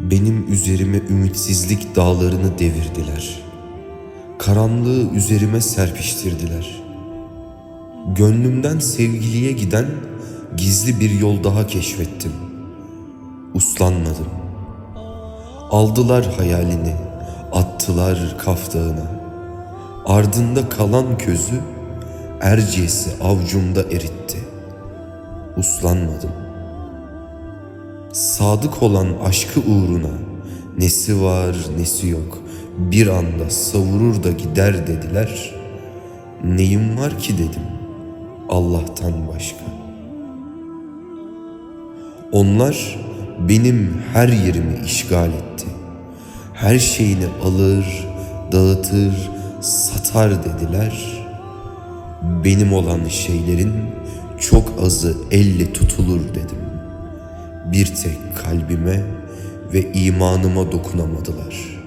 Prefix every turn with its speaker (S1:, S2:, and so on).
S1: Benim üzerime ümitsizlik dağlarını devirdiler. Karanlığı üzerime serpiştirdiler. Gönlümden sevgiliye giden gizli bir yol daha keşfettim. Uslanmadım. Aldılar hayalini, attılar kaftağına. Ardında kalan közü Erciyes'i avcumda eritti. Uslanmadım. Sadık olan aşkı uğruna nesi var nesi yok bir anda savurur da gider dediler. Neyim var ki dedim Allah'tan başka. Onlar benim her yerimi işgal etti. Her şeyini alır, dağıtır, satar dediler. Benim olan şeylerin çok azı elle tutulur dedim. Bir tek kalbime ve imanıma dokunamadılar.''